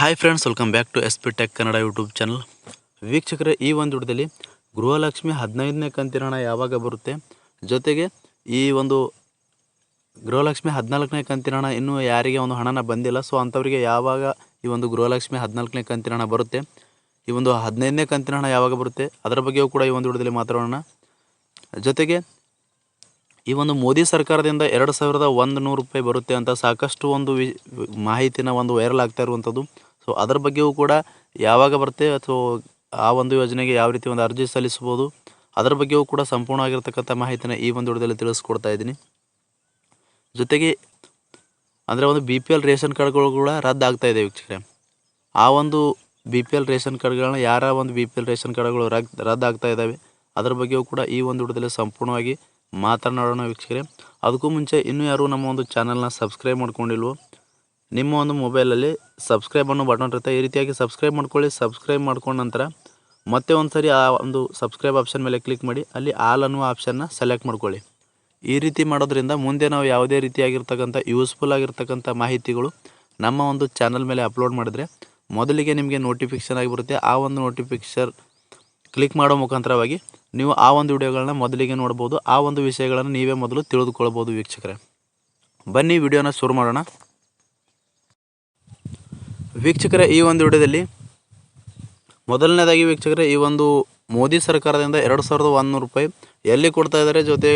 Hi friends welcome back to S P tech Kannada YouTube channel ವೀಕ್ಷಕರೇ, ಈ ಒಂದು ವಿಡಿಯೋದಲ್ಲಿ ಗೃಹಲಕ್ಷ್ಮಿ ಹದಿನೈದನೇ ಕಂತಿನ ಹಣ ಯಾವಾಗ ಬರುತ್ತೆ? ಜೊತೆಗೆ ಈ ಒಂದು ಗೃಹಲಕ್ಷ್ಮಿ ಹದಿನಾಲ್ಕನೇ ಕಂತಿನ ಹಣ ಇನ್ನೂ ಯಾರಿಗೆ ಒಂದು ಹಣನ ಬಂದಿಲ್ಲ. ಸೊ ಅಂಥವರಿಗೆ ಯಾವಾಗ ಈ ಒಂದು ಗೃಹಲಕ್ಷ್ಮಿ ಹದಿನಾಲ್ಕನೇ ಕಂತಿನ ಹಣ ಬರುತ್ತೆ? ಈ ಒಂದು ಹದಿನೈದನೇ ಕಂತಿನ ಹಣ ಯಾವಾಗ ಬರುತ್ತೆ? ಅದರ ಬಗ್ಗೆಯೂ ಕೂಡ ಈ ಒಂದು ವಿಡಿಯೋದಲ್ಲಿ ಮಾತಾಡೋಣ ಜೊತೆಗೆ ಈ ಒಂದು ಮೋದಿ ಸರ್ಕಾರದಿಂದ ಎರಡು ಸಾವಿರದ ಒಂದು ನೂರು ರೂಪಾಯಿ ಬರುತ್ತೆ ಅಂತ ಸಾಕಷ್ಟು ಒಂದು ವಿ ಮಾಹಿತಿನ ಒಂದು ವೈರಲ್ ಆಗ್ತಾ ಇರುವಂಥದ್ದು. ಸೊ ಅದರ ಬಗ್ಗೆಯೂ ಕೂಡ ಯಾವಾಗ ಬರುತ್ತೆ? ಅಥವಾ ಆ ಒಂದು ಯೋಜನೆಗೆ ಯಾವ ರೀತಿ ಒಂದು ಅರ್ಜಿ ಸಲ್ಲಿಸ್ಬೋದು ಅದರ ಬಗ್ಗೆಯೂ ಕೂಡ ಸಂಪೂರ್ಣವಾಗಿರ್ತಕ್ಕಂಥ ಮಾಹಿತಿನ ಈ ಒಂದು ವಿಡಿಯೋದಲ್ಲಿ ತಿಳಿಸ್ಕೊಡ್ತಾ ಇದ್ದೀನಿ. ಜೊತೆಗೆ, ಅಂದರೆ ಒಂದು ಬಿ ಪಿ ಎಲ್ ರೇಷನ್ ಕಾರ್ಡ್ಗಳು ಕೂಡ ರದ್ದು ಆಗ್ತಾ ಇದೆ ವೀಕ್ಷಕರೇ. ಆ ಒಂದು ಬಿ ಪಿ ಎಲ್ ರೇಷನ್ ಕಾರ್ಡ್ಗಳನ್ನ ಯಾರ ಒಂದು ಬಿ ಪಿ ಎಲ್ ರೇಷನ್ ಕಾರ್ಡ್ಗಳು ರದ್ ರದ್ದು ಆಗ್ತಾ ಇದ್ದಾವೆ ಅದರ ಬಗ್ಗೆಯೂ ಕೂಡ ಈ ಒಂದು ವಿಡಿಯೋದಲ್ಲಿ ಸಂಪೂರ್ಣವಾಗಿ ಮಾತನಾಡೋಣ ವೀಕ್ಷಕರೇ. ಅದಕ್ಕೂ ಮುಂಚೆ ಇನ್ನೂ ಯಾರು ನಮ್ಮ ಒಂದು ಚಾನಲ್ನ ಸಬ್ಸ್ಕ್ರೈಬ್ ಮಾಡ್ಕೊಂಡಿಲ್ವೋ ನಿಮ್ಮ ಒಂದು ಮೊಬೈಲಲ್ಲಿ ಸಬ್ಸ್ಕ್ರೈಬ್ ಅನ್ನೋ ಬಟನ್ ಇರುತ್ತೆ. ಈ ರೀತಿಯಾಗಿ ಸಬ್ಸ್ಕ್ರೈಬ್ ಮಾಡ್ಕೊಳ್ಳಿ. ಸಬ್ಸ್ಕ್ರೈಬ್ ಮಾಡ್ಕೊಂಡ ನಂತರ ಮತ್ತೆ ಒಂದು ಸರಿ ಆ ಒಂದು ಸಬ್ಸ್ಕ್ರೈಬ್ ಆಪ್ಷನ್ ಮೇಲೆ ಕ್ಲಿಕ್ ಮಾಡಿ. ಅಲ್ಲಿ ಆಲ್ ಅನ್ನುವ ಆಪ್ಷನ್ನ ಸೆಲೆಕ್ಟ್ ಮಾಡ್ಕೊಳ್ಳಿ. ಈ ರೀತಿ ಮಾಡೋದ್ರಿಂದ ಮುಂದೆ ನಾವು ಯಾವುದೇ ರೀತಿಯಾಗಿರ್ತಕ್ಕಂಥ ಯೂಸ್ಫುಲ್ ಆಗಿರ್ತಕ್ಕಂಥ ಮಾಹಿತಿಗಳು ನಮ್ಮ ಒಂದು ಚಾನಲ್ ಮೇಲೆ ಅಪ್ಲೋಡ್ ಮಾಡಿದ್ರೆ ಮೊದಲಿಗೆ ನಿಮಗೆ ನೋಟಿಫಿಕೇಷನ್ ಆಗಿ ಬರುತ್ತೆ ಆ ಒಂದು ನೋಟಿಫಿಕೇಷನ್ ಕ್ಲಿಕ್ ಮಾಡೋ ಮುಖಾಂತರವಾಗಿ ನೀವು ಆ ಒಂದು ವಿಡಿಯೋಗಳನ್ನ ಮೊದಲಿಗೆ ನೋಡ್ಬೋದು. ಆ ಒಂದು ವಿಷಯಗಳನ್ನು ನೀವೇ ಮೊದಲು ತಿಳಿದುಕೊಳ್ಬೋದು ವೀಕ್ಷಕರೇ. ಬನ್ನಿ, ವಿಡಿಯೋನ ಶುರು ಮಾಡೋಣ. ವೀಕ್ಷಕರೇ, ಈ ಒಂದು ವಿಡಿಯೋದಲ್ಲಿ ಮೊದಲನೇದಾಗಿ ವೀಕ್ಷಕರೇ, ಈ ಒಂದು ಮೋದಿ ಸರ್ಕಾರದಿಂದ ಎರಡು ಸಾವಿರದ ಒಂದುನೂರು ರೂಪಾಯಿ ಎಲ್ಲಿ ಕೊಡ್ತಾ ಇದ್ದಾರೆ ಜೊತೆ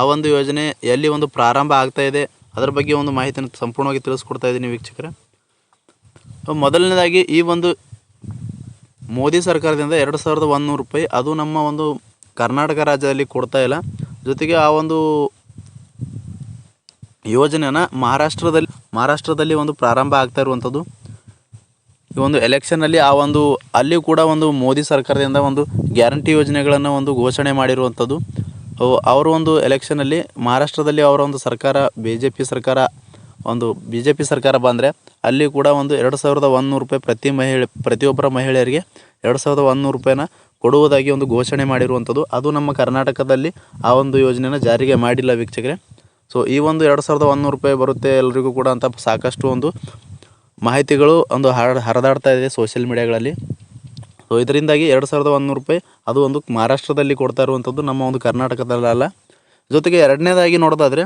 ಆ ಒಂದು ಯೋಜನೆ ಎಲ್ಲಿ ಒಂದು ಪ್ರಾರಂಭ ಆಗ್ತಾ ಇದೆ, ಅದರ ಬಗ್ಗೆ ಒಂದು ಮಾಹಿತಿಯನ್ನು ಸಂಪೂರ್ಣವಾಗಿ ತಿಳಿಸ್ಕೊಡ್ತಾ ಇದ್ದೀನಿ ವೀಕ್ಷಕರೇ. ಮೊದಲನೇದಾಗಿ ಈ ಒಂದು ಮೋದಿ ಸರ್ಕಾರದಿಂದ ಎರಡು ಸಾವಿರದ ಒಂದುನೂರು ರೂಪಾಯಿ ಅದು ನಮ್ಮ ಒಂದು ಕರ್ನಾಟಕ ರಾಜ್ಯದಲ್ಲಿ ಕೊಡ್ತಾ ಇಲ್ಲ. ಜೊತೆಗೆ ಆ ಒಂದು ಯೋಜನೆನ ಮಹಾರಾಷ್ಟ್ರದಲ್ಲಿ ಮಹಾರಾಷ್ಟ್ರದಲ್ಲಿ ಒಂದು ಪ್ರಾರಂಭ ಆಗ್ತಾ ಇರುವಂಥದ್ದು. ಈ ಒಂದು ಎಲೆಕ್ಷನಲ್ಲಿ ಆ ಒಂದು ಅಲ್ಲಿ ಕೂಡ ಒಂದು ಮೋದಿ ಸರ್ಕಾರದಿಂದ ಒಂದು ಗ್ಯಾರಂಟಿ ಯೋಜನೆಗಳನ್ನು ಒಂದು ಘೋಷಣೆ ಮಾಡಿರುವಂಥದ್ದು. ಅವು- ಅವರ ಒಂದು ಎಲೆಕ್ಷನಲ್ಲಿ ಮಹಾರಾಷ್ಟ್ರದಲ್ಲಿ ಅವರ ಒಂದು ಸರ್ಕಾರ ಬಿ ಜೆ ಪಿ ಸರ್ಕಾರ, ಒಂದು ಬಿ ಜೆ ಪಿ ಸರ್ಕಾರ ಬಂದರೆ ಅಲ್ಲಿ ಕೂಡ ಒಂದು ಎರಡು ಸಾವಿರದ ಒಂದುನೂರು ರೂಪಾಯಿ ಪ್ರತಿ ಮಹಿಳೆ, ಪ್ರತಿಯೊಬ್ಬರ ಮಹಿಳೆಯರಿಗೆ ಎರಡು ಸಾವಿರದ ಒಂದುನೂರು ರೂಪಾಯಿನ ಕೊಡುವುದಾಗಿ ಒಂದು ಘೋಷಣೆ ಮಾಡಿರುವಂಥದ್ದು. ಅದು ನಮ್ಮ ಕರ್ನಾಟಕದಲ್ಲಿ ಆ ಒಂದು ಯೋಜನೆನ ಜಾರಿಗೆ ಮಾಡಿಲ್ಲ ವೀಕ್ಷಕರೇ. ಸೊ, ಈ ಒಂದು ಎರಡು ಸಾವಿರದ ಒಂದುನೂರು ರೂಪಾಯಿ ಬರುತ್ತೆ ಎಲ್ಲರಿಗೂ ಕೂಡ ಅಂತ ಸಾಕಷ್ಟು ಒಂದು ಮಾಹಿತಿಗಳು ಒಂದು ಹರ ಹರಿದಾಡ್ತಾ ಇದೆ ಸೋಷಿಯಲ್ ಮೀಡಿಯಾಗಳಲ್ಲಿ ಸೊ ಇದರಿಂದಾಗಿ ಎರಡು ಸಾವಿರದ ಒಂದುನೂರು ರೂಪಾಯಿ ಅದು ಒಂದು ಮಹಾರಾಷ್ಟ್ರದಲ್ಲಿ ಕೊಡ್ತಾ ಇರುವಂಥದ್ದು ನಮ್ಮ ಒಂದು ಕರ್ನಾಟಕದಲ್ಲಲ್ಲ ಜೊತೆಗೆ ಎರಡನೇದಾಗಿ ನೋಡೋದಾದರೆ,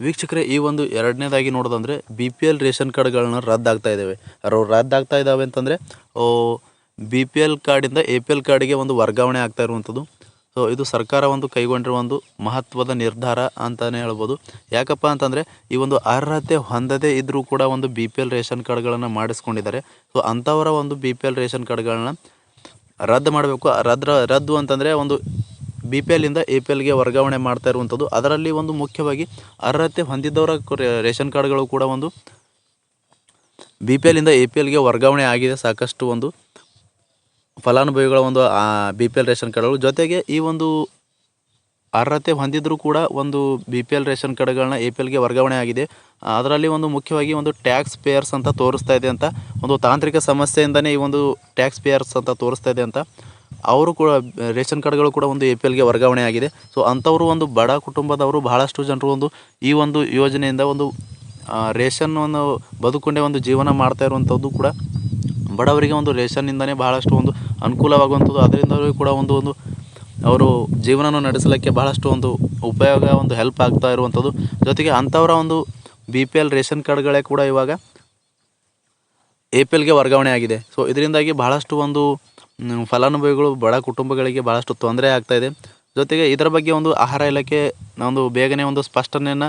ವೀಕ್ಷಕರೇ, ಈ ಒಂದು ಎರಡನೇದಾಗಿ ನೋಡೋದಂದರೆ ಬಿ ಪಿ ಎಲ್ ರೇಷನ್ ಕಾರ್ಡ್ಗಳನ್ನ ರದ್ದಾಗ್ತಾ ಇದ್ದಾವೆ ರದ್ದಾಗ್ತಾ ಇದ್ದಾವೆ ಅಂತಂದರೆ ಬಿ ಪಿ ಎಲ್ ಕಾರ್ಡಿಂದ ಎ ಪಿ ಎಲ್ ಕಾರ್ಡಿಗೆ ಒಂದು ವರ್ಗಾವಣೆ ಆಗ್ತಾ ಇರುವಂಥದ್ದು ಸೊ ಇದು ಸರ್ಕಾರ ಒಂದು ಕೈಗೊಂಡಿರುವ ಒಂದು ಮಹತ್ವದ ನಿರ್ಧಾರ ಅಂತಲೇ ಹೇಳ್ಬೋದು. ಯಾಕಪ್ಪ ಅಂತಂದರೆ ಈ ಒಂದು ಅರ್ಹತೆ ಹೊಂದದೇ ಇದ್ದರೂ ಕೂಡ ಒಂದು ಬಿ ಪಿ ಎಲ್ ರೇಷನ್ ಕಾರ್ಡ್ಗಳನ್ನು ಮಾಡಿಸ್ಕೊಂಡಿದ್ದಾರೆ. ಸೊ ಅಂಥವರ ಒಂದು ಬಿ ಪಿ ಎಲ್ ರೇಷನ್ ಕಾರ್ಡ್ಗಳನ್ನ ರದ್ದು ಮಾಡಬೇಕು. ರದ್ದ ರದ್ದು ಅಂತಂದರೆ ಒಂದು ಬಿ ಪಿ ಎಲ್ಲಿಂದ ಎ ಪಿ ಎಲ್ಗೆ ವರ್ಗಾವಣೆ ಮಾಡ್ತಾ ಇರುವಂಥದ್ದು. ಅದರಲ್ಲಿ ಒಂದು ಮುಖ್ಯವಾಗಿ ಅರ್ಹತೆ ಹೊಂದಿದ್ದವರ ರೇಷನ್ ಕಾರ್ಡ್ಗಳು ಕೂಡ ಒಂದು ಬಿ ಪಿ ಎಲ್ಲಿಂದ ಎ ಪಿ ಎಲ್ಗೆ ವರ್ಗಾವಣೆ ಆಗಿದೆ. ಸಾಕಷ್ಟು ಒಂದು ಫಲಾನುಭವಿಗಳ ಒಂದು ಬಿ ಪಿ ಎಲ್ ರೇಷನ್ ಕಾರ್ಡ್ಗಳು. ಜೊತೆಗೆ ಈ ಒಂದು ಅರ್ಹತೆ ಹೊಂದಿದ್ರೂ ಕೂಡ ಒಂದು ಬಿ ಪಿ ಎಲ್ ರೇಷನ್ ಕಾರ್ಡ್ಗಳನ್ನ ಎ ಪಿ ಎಲ್ಗೆ ವರ್ಗಾವಣೆ ಆಗಿದೆ. ಅದರಲ್ಲಿ ಒಂದು ಮುಖ್ಯವಾಗಿ ಒಂದು ಟ್ಯಾಕ್ಸ್ ಪೇಯರ್ಸ್ ಅಂತ ತೋರಿಸ್ತಾ ಇದೆ ಅಂತ, ಒಂದು ತಾಂತ್ರಿಕ ಸಮಸ್ಯೆಯಿಂದನೇ ಈ ಒಂದು ಟ್ಯಾಕ್ಸ್ ಪೇಯರ್ಸ್ ಅಂತ ತೋರಿಸ್ತಾ ಇದೆ ಅಂತ. ಅವರು ಕೂಡ, ರೇಷನ್ ಕಾರ್ಡ್ಗಳು ಕೂಡ ಒಂದು ಎ ಪಿ ಎಲ್ಗೆ ವರ್ಗಾವಣೆ ಆಗಿದೆ. ಸೊ, ಅಂಥವರು ಒಂದು ಬಡ ಕುಟುಂಬದವರು, ಬಹಳಷ್ಟು ಜನರು ಒಂದು ಈ ಒಂದು ಯೋಜನೆಯಿಂದ ಒಂದು ರೇಷನ್ನು ರೇಷನ್ನನ್ನು ಬದುಕೊಂಡೇ ಒಂದು ಜೀವನ ಮಾಡ್ತಾ ಇರುವಂಥದ್ದು ಕೂಡ ಬಡವರಿಗೆ ಒಂದು ರೇಷನ್ನಿಂದನೇ ಬಹಳಷ್ಟು ಒಂದು ಅನುಕೂಲವಾಗುವಂಥದ್ದು. ಅದರಿಂದಲೂ ಕೂಡ ಒಂದು ಒಂದು ಅವರು ಜೀವನವನ್ನು ನಡೆಸಲಿಕ್ಕೆ ಬಹಳಷ್ಟು ಒಂದು ಉಪಯೋಗ, ಒಂದು ಹೆಲ್ಪ್ ಆಗ್ತಾ ಇರುವಂಥದ್ದು. ಜೊತೆಗೆ ಅಂಥವರ ಒಂದು ಬಿ ಪಿ ಎಲ್ ರೇಷನ್ ಕಾರ್ಡ್ಗಳೇ ಕೂಡ ಇವಾಗ ಎ ಪಿ ಎಲ್ಗೆ ವರ್ಗಾವಣೆ ಆಗಿದೆ. ಸೊ ಇದರಿಂದಾಗಿ ಬಹಳಷ್ಟು ಒಂದು ಫಲಾನುಭವಿಗಳು, ಬಡ ಕುಟುಂಬಗಳಿಗೆ ಭಾಳಷ್ಟು ತೊಂದರೆ ಆಗ್ತಾ ಇದೆ. ಜೊತೆಗೆ ಇದರ ಬಗ್ಗೆ ಒಂದು ಆಹಾರ ಇಲಾಖೆ ಒಂದು ಬೇಗನೆ ಒಂದು ಸ್ಪಷ್ಟನೆಯನ್ನು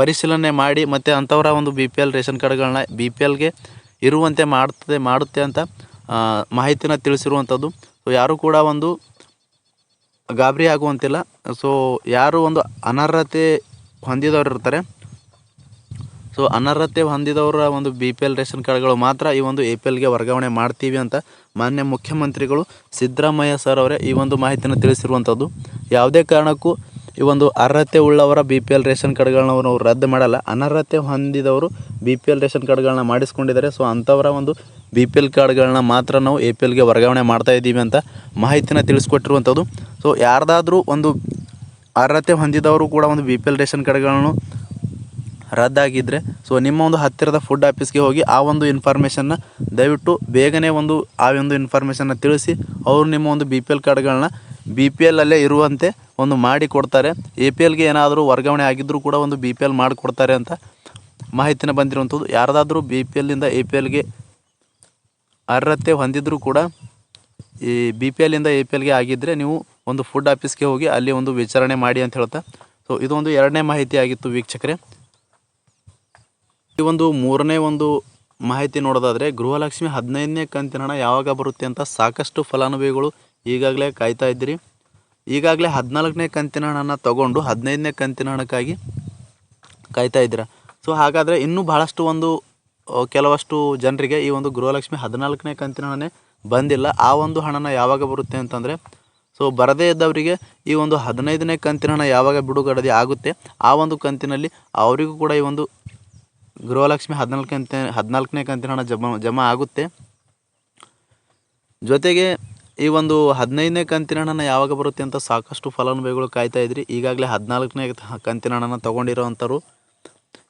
ಪರಿಶೀಲನೆ ಮಾಡಿ ಮತ್ತು ಅಂಥವರ ಒಂದು ಬಿ ಪಿ ಎಲ್ ರೇಷನ್ ಕಾರ್ಡ್ಗಳನ್ನ ಬಿ ಪಿ ಎಲ್ಗೆ ಇರುವಂತೆ ಮಾಡ್ತದೆ, ಮಾಡುತ್ತೆ ಅಂತ ಮಾಹಿತಿನ ತಿಳಿಸಿರುವಂಥದ್ದು ಸೊ ಯಾರು ಕೂಡ ಒಂದು ಗಾಬರಿ ಆಗುವಂತಿಲ್ಲ. ಸೊ ಯಾರು ಒಂದು ಅನರ್ಹತೆ ಹೊಂದಿದವರು ಇರ್ತಾರೆ. ಸೊ ಅನರ್ಹತೆ ಹೊಂದಿದವರ ಒಂದು ಬಿ ಪಿ ಎಲ್ ರೇಷನ್ ಕಾರ್ಡ್ಗಳು ಮಾತ್ರ ಈ ಒಂದು ಎ ಪಿ ಎಲ್ಗೆ ವರ್ಗಾವಣೆ ಮಾಡ್ತೀವಿ ಅಂತ ಮಾನ್ಯ ಮುಖ್ಯಮಂತ್ರಿಗಳು ಸಿದ್ದರಾಮಯ್ಯ ಸರ್ ಅವರೇ ಈ ಒಂದು ಮಾಹಿತಿಯನ್ನು ತಿಳಿಸಿರುವಂಥದ್ದು ಯಾವುದೇ ಕಾರಣಕ್ಕೂ ಈ ಒಂದು ಅರ್ಹತೆ ಉಳ್ಳವರ ಬಿ ಪಿ ಎಲ್ ರೇಷನ್ ಕಾರ್ಡ್ಗಳನ್ನ ಅವರು ರದ್ದು ಮಾಡಲ್ಲ. ಅನರ್ಹತೆ ಹೊಂದಿದವರು ಬಿ ಪಿ ಎಲ್ ರೇಷನ್ ಕಾರ್ಡ್ಗಳನ್ನ ಮಾಡಿಸ್ಕೊಂಡಿದ್ದಾರೆ. ಸೊ, ಅಂಥವರ ಒಂದು ಬಿ ಪಿ ಎಲ್ ಕಾರ್ಡ್ಗಳನ್ನ ಮಾತ್ರ ನಾವು ಎ ಪಿ ಎಲ್ಗೆ ವರ್ಗಾವಣೆ ಮಾಡ್ತಾ ಇದ್ದೀವಿ ಅಂತ ಮಾಹಿತಿನ ತಿಳಿಸ್ಕೊಟ್ಟಿರುವಂಥದ್ದು. ಸೊ, ಯಾರ್ದಾದ್ರೂ ಒಂದು ಅರ್ಹತೆ ಹೊಂದಿದವರು ಕೂಡ ಒಂದು ಬಿ ಪಿ ಎಲ್ ರೇಷನ್ ಕಾರ್ಡ್ಗಳನ್ನು ರದ್ದಾಗಿದ್ದರೆ ಸೊ, ನಿಮ್ಮ ಒಂದು ಹತ್ತಿರದ ಫುಡ್ ಆಫೀಸ್ಗೆ ಹೋಗಿ ಆ ಒಂದು ಇನ್ಫಾರ್ಮೇಷನ್ನ ದಯವಿಟ್ಟು ಬೇಗನೆ ಒಂದು ಆ ಒಂದು ಇನ್ಫಾರ್ಮೇಷನ್ನ ತಿಳಿಸಿ, ಅವರು ನಿಮ್ಮ ಒಂದು ಬಿ ಪಿ ಎಲ್ ಕಾರ್ಡ್ಗಳನ್ನ ಬಿ ಪಿ ಎಲ್ಲಲ್ಲೇ ಇರುವಂತೆ ಒಂದು ಮಾಡಿ ಕೊಡ್ತಾರೆ. ಎ ಪಿ ಎಲ್ಗೆ ಏನಾದರೂ ವರ್ಗಾವಣೆ ಆಗಿದ್ದರೂ ಕೂಡ ಒಂದು ಬಿ ಪಿ ಎಲ್ ಮಾಡಿಕೊಡ್ತಾರೆ ಅಂತ ಮಾಹಿತಿನ ಬಂದಿರುವಂಥದ್ದು. ಯಾರದಾದರೂ ಬಿ ಪಿ ಎಲ್ಲಿಂದ ಎ ಪಿ ಎಲ್ಗೆ ಅರ್ಹತೆ ಹೊಂದಿದ್ರೂ ಕೂಡ ಈ ಬಿ ಪಿ ಎಲ್ಲಿಂದ ಎ ಪಿ ಎಲ್ಗೆ ಆಗಿದ್ದರೆ ನೀವು ಒಂದು ಫುಡ್ ಆಫೀಸ್ಗೆ ಹೋಗಿ ಅಲ್ಲಿ ಒಂದು ವಿಚಾರಣೆ ಮಾಡಿ ಅಂತ ಹೇಳ್ತಾ. ಸೊ ಇದೊಂದು ಎರಡನೇ ಮಾಹಿತಿ ಆಗಿತ್ತು ವೀಕ್ಷಕರೇ. ಈ ಒಂದು ಮೂರನೇ ಒಂದು ಮಾಹಿತಿ ನೋಡೋದಾದರೆ ಗೃಹಲಕ್ಷ್ಮಿ ಹದಿನೈದನೇ ಕಂತಿನ ಹಣ ಯಾವಾಗ ಬರುತ್ತೆ ಅಂತ ಸಾಕಷ್ಟು ಫಲಾನುಭವಿಗಳು ಈಗಾಗಲೇ ಕಾಯ್ತಾ ಇದ್ದೀರಿ. ಈಗಾಗಲೇ ಹದಿನಾಲ್ಕನೇ ಕಂತಿನ ಹಣನ ತಗೊಂಡು ಹದಿನೈದನೇ ಕಂತಿನ ಹಣಕ್ಕಾಗಿ ಕಾಯ್ತಾ ಇದ್ದೀರಾ. ಸೊ ಹಾಗಾದರೆ ಇನ್ನೂ ಬಹಳಷ್ಟು ಒಂದು ಕೆಲವಷ್ಟು ಜನರಿಗೆ ಈ ಒಂದು ಗೃಹಲಕ್ಷ್ಮಿ ಹದಿನಾಲ್ಕನೇ ಕಂತಿನ ಹಣನೇ ಬಂದಿಲ್ಲ. ಆ ಒಂದು ಹಣನ ಯಾವಾಗ ಬರುತ್ತೆ ಅಂತಂದರೆ ಸೊ ಬರದೇ ಇದ್ದವರಿಗೆ ಈ ಒಂದು ಹದಿನೈದನೇ ಕಂತಿನ ಹಣ ಯಾವಾಗ ಬಿಡುಗಡೆ ಆಗುತ್ತೆ, ಆ ಒಂದು ಕಂತಿನಲ್ಲಿ ಅವರಿಗೂ ಕೂಡ ಈ ಒಂದು ಗೃಹಲಕ್ಷ್ಮಿ ಹದಿನಾಲ್ಕು ಕಂತಿನ ಹದಿನಾಲ್ಕನೇ ಕಂತಿನ ಹಣ ಜಮಾ ಜಮಾ ಆಗುತ್ತೆ. ಜೊತೆಗೆ ಈ ಒಂದು ಹದಿನೈದನೇ ಕಂತಿನ ಹಣನ ಯಾವಾಗ ಬರುತ್ತೆ ಅಂತ ಸಾಕಷ್ಟು ಫಲಾನುಭವಿಗಳು ಕಾಯ್ತಾ ಇದ್ರಿ. ಈಗಾಗಲೇ ಹದಿನಾಲ್ಕನೇ ಕಂತಿನ ಹಣನ ತೊಗೊಂಡಿರೋವಂಥವ್ರು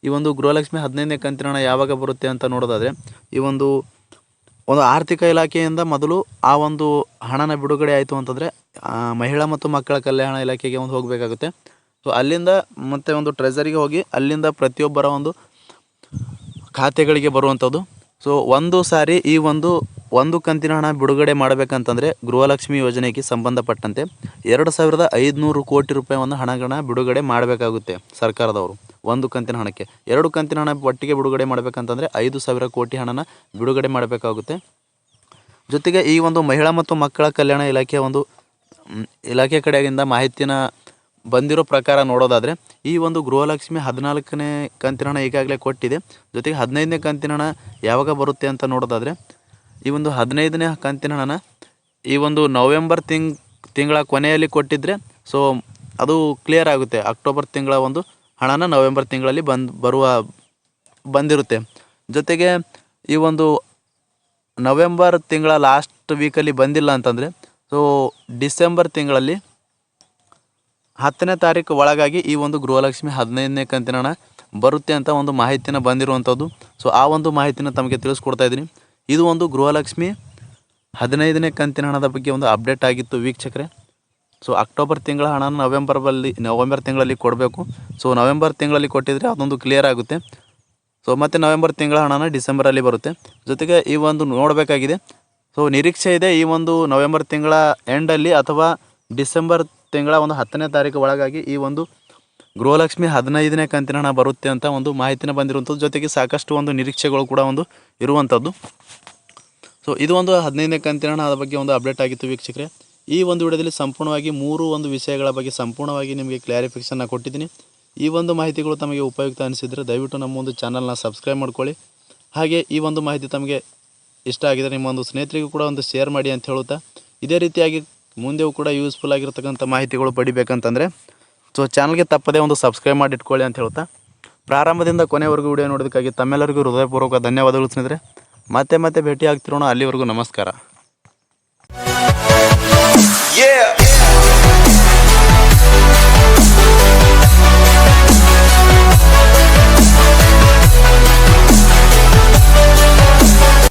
ಈ ಒಂದು ಗೃಹಲಕ್ಷ್ಮಿ ಹದಿನೈದನೇ ಕಂತಿನ ಹಣ ಯಾವಾಗ ಬರುತ್ತೆ ಅಂತ ನೋಡೋದಾದರೆ, ಈ ಒಂದು ಒಂದು ಆರ್ಥಿಕ ಇಲಾಖೆಯಿಂದ ಮೊದಲು ಆ ಒಂದು ಹಣನ ಬಿಡುಗಡೆ ಆಯಿತು ಅಂತಂದರೆ ಮಹಿಳಾ ಮತ್ತು ಮಕ್ಕಳ ಕಲ್ಯಾಣ ಇಲಾಖೆಗೆ ಒಂದು ಹೋಗಬೇಕಾಗುತ್ತೆ. ಸೊ ಅಲ್ಲಿಂದ ಮತ್ತೆ ಒಂದು ಟ್ರೆಜರಿಗೆ ಹೋಗಿ ಅಲ್ಲಿಂದ ಪ್ರತಿಯೊಬ್ಬರ ಒಂದು ಖಾತೆಗಳಿಗೆ ಬರುವಂಥದ್ದು. ಸೊ ಒಂದು ಸಾರಿ ಈ ಒಂದು ಒಂದು ಕಂತಿನ ಹಣ ಬಿಡುಗಡೆ ಮಾಡಬೇಕಂತಂದರೆ ಗೃಹಲಕ್ಷ್ಮಿ ಯೋಜನೆಗೆ ಸಂಬಂಧಪಟ್ಟಂತೆ ಎರಡು ಸಾವಿರದ ಐದುನೂರು ಕೋಟಿ ರೂಪಾಯಿ ಒಂದು ಹಣಗಳನ್ನ ಬಿಡುಗಡೆ ಮಾಡಬೇಕಾಗುತ್ತೆ ಸರ್ಕಾರದವರು. ಒಂದು ಕಂತಿನ ಹಣಕ್ಕೆ. ಎರಡು ಕಂತಿನ ಹಣ ಒಟ್ಟಿಗೆ ಬಿಡುಗಡೆ ಮಾಡಬೇಕಂತಂದರೆ ಐದು ಸಾವಿರ ಕೋಟಿ ಹಣನ ಬಿಡುಗಡೆ ಮಾಡಬೇಕಾಗುತ್ತೆ. ಜೊತೆಗೆ ಈ ಒಂದು ಮಹಿಳಾ ಮತ್ತು ಮಕ್ಕಳ ಕಲ್ಯಾಣ ಇಲಾಖೆಯ ಒಂದು ಇಲಾಖೆ ಕಡೆಯಿಂದ ಮಾಹಿತಿನ ಬಂದಿರೋ ಪ್ರಕಾರ ನೋಡೋದಾದರೆ ಈ ಒಂದು ಗೃಹಲಕ್ಷ್ಮಿ ಹದಿನಾಲ್ಕನೇ ಕಂತಿನ ಹಣ ಈಗಾಗಲೇ ಕೊಟ್ಟಿದೆ. ಜೊತೆಗೆ ಹದಿನೈದನೇ ಕಂತಿನ ಹಣ ಯಾವಾಗ ಬರುತ್ತೆ ಅಂತ ನೋಡೋದಾದರೆ ಈ ಒಂದು ಹದಿನೈದನೇ ಕಂತಿನ ಹಣನ ಈ ಒಂದು ನವೆಂಬರ್ ತಿಂಗ್, ತಿಂಗಳ ಕೊನೆಯಲ್ಲಿ ಕೊಟ್ಟಿದ್ದರೆ ಸೊ ಅದು ಕ್ಲಿಯರ್ ಆಗುತ್ತೆ. ಅಕ್ಟೋಬರ್ ತಿಂಗಳ ಒಂದು ಹಣನ ನವೆಂಬರ್ ತಿಂಗಳಲ್ಲಿ ಬಂದು, ಬರುವ, ಬಂದಿರುತ್ತೆ. ಜೊತೆಗೆ ಈ ಒಂದು ನವೆಂಬರ್ ತಿಂಗಳ ಲಾಸ್ಟ್ ವೀಕಲ್ಲಿ ಬಂದಿಲ್ಲ ಅಂತಂದರೆ ಸೊ ಡಿಸೆಂಬರ್ ತಿಂಗಳಲ್ಲಿ ಹತ್ತನೇ ತಾರೀಕು ಒಳಗಾಗಿ ಈ ಒಂದು ಗೃಹಲಕ್ಷ್ಮಿ ಹದಿನೈದನೇ ಕಂತಿನ ಬರುತ್ತೆ ಅಂತ ಒಂದು ಮಾಹಿತಿನ ಬಂದಿರುವಂಥದ್ದು. ಸೊ ಆ ಒಂದು ಮಾಹಿತಿನ ತಮಗೆ ತಿಳಿಸ್ಕೊಡ್ತಾ ಇದ್ದೀನಿ. ಇದು ಒಂದು ಗೃಹಲಕ್ಷ್ಮಿ ಹದಿನೈದನೇ ಕಂತಿನ ಹಣದ ಬಗ್ಗೆ ಒಂದು ಅಪ್ಡೇಟ್ ಆಗಿತ್ತು ವೀಕ್ಷಕರೇ. ಸೊ ಅಕ್ಟೋಬರ್ ತಿಂಗಳ ಹಣ ನವೆಂಬರ್ಬಲ್ಲಿ ನವೆಂಬರ್ ತಿಂಗಳಲ್ಲಿ ಕೊಡಬೇಕು. ಸೊ ನವೆಂಬರ್ ತಿಂಗಳಲ್ಲಿ ಕೊಟ್ಟಿದ್ರೆ ಅದೊಂದು ಕ್ಲಿಯರ್ ಆಗುತ್ತೆ. ಸೊ ಮತ್ತು ನವೆಂಬರ್ ತಿಂಗಳ ಹಣನ ಡಿಸೆಂಬರಲ್ಲಿ ಬರುತ್ತೆ. ಜೊತೆಗೆ ಈ ಒಂದು ನೋಡಬೇಕಾಗಿದೆ. ಸೊ ನಿರೀಕ್ಷೆ ಇದೆ ಈ ಒಂದು ನವೆಂಬರ್ ತಿಂಗಳ ಎಂಡಲ್ಲಿ ಅಥವಾ ಡಿಸೆಂಬರ್ ತಿಂಗಳ ಒಂದು ಹತ್ತನೇ ತಾರೀಕು ಒಳಗಾಗಿ ಈ ಒಂದು ಗೃಹಲಕ್ಷ್ಮಿ ಹದಿನೈದನೇ ಕಂತಿನ ಹಣ ಬರುತ್ತೆ ಅಂತ ಒಂದು ಮಾಹಿತಿನ ಬಂದಿರುವಂಥದ್ದು. ಜೊತೆಗೆ ಸಾಕಷ್ಟು ಒಂದು ನಿರೀಕ್ಷೆಗಳು ಕೂಡ ಒಂದು ಇರುವಂಥದ್ದು. ಸೊ ಇದು ಒಂದು ಹದಿನೈದನೇ ಕಂತಿನ ಹಣ ಅದರ ಬಗ್ಗೆ ಒಂದು ಅಪ್ಡೇಟ್ ಆಗಿತ್ತು ವೀಕ್ಷಕರೇ. ಈ ಒಂದು ವಿಡಿಯೋದಲ್ಲಿ ಸಂಪೂರ್ಣವಾಗಿ ಮೂರು ಒಂದು ವಿಷಯಗಳ ಬಗ್ಗೆ ಸಂಪೂರ್ಣವಾಗಿ ನಿಮಗೆ ಕ್ಲಾರಿಫಿಕೇಷನ್ನ ಕೊಟ್ಟಿದ್ದೀನಿ. ಈ ಒಂದು ಮಾಹಿತಿಗಳು ತಮಗೆ ಉಪಯುಕ್ತ ಅನಿಸಿದರೆ ದಯವಿಟ್ಟು ನಮ್ಮ ಒಂದು ಚಾನಲ್ನ ಸಬ್ಸ್ಕ್ರೈಬ್ ಮಾಡ್ಕೊಳ್ಳಿ. ಹಾಗೆ ಈ ಒಂದು ಮಾಹಿತಿ ತಮಗೆ ಇಷ್ಟ ಆಗಿದೆ ನಿಮ್ಮ ಒಂದು ಸ್ನೇಹಿತರಿಗೂ ಕೂಡ ಒಂದು ಶೇರ್ ಮಾಡಿ ಅಂತ ಹೇಳುತ್ತಾ. ಇದೇ ರೀತಿಯಾಗಿ ಮುಂದೆ ಕೂಡ ಯೂಸ್ಫುಲ್ ಆಗಿರ್ತಕ್ಕಂಥ ಮಾಹಿತಿಗಳು ಪಡಿಬೇಕಂತಂದರೆ ಸೊ ಚಾನಲ್ಗೆ ತಪ್ಪದೇ ಒಂದು ಸಬ್ಸ್ಕ್ರೈಬ್ ಮಾಡಿ ಇಟ್ಕೊಳ್ಳಿ ಅಂತ ಹೇಳ್ತಾ, ಪ್ರಾರಂಭದಿಂದ ಕೊನೆವರೆಗೂ ವಿಡಿಯೋ ನೋಡೋದಕ್ಕಾಗಿ ತಮ್ಮೆಲ್ಲರಿಗೂ ಹೃದಯಪೂರ್ವಕ ಧನ್ಯವಾದಗಳು ಸ್ನೇಹಿತರೆ. ಮತ್ತೆ ಮತ್ತೆ ಭೇಟಿ ಆಗ್ತಿರೋಣ ಅಲ್ಲಿವರೆಗೂ ನಮಸ್ಕಾರ.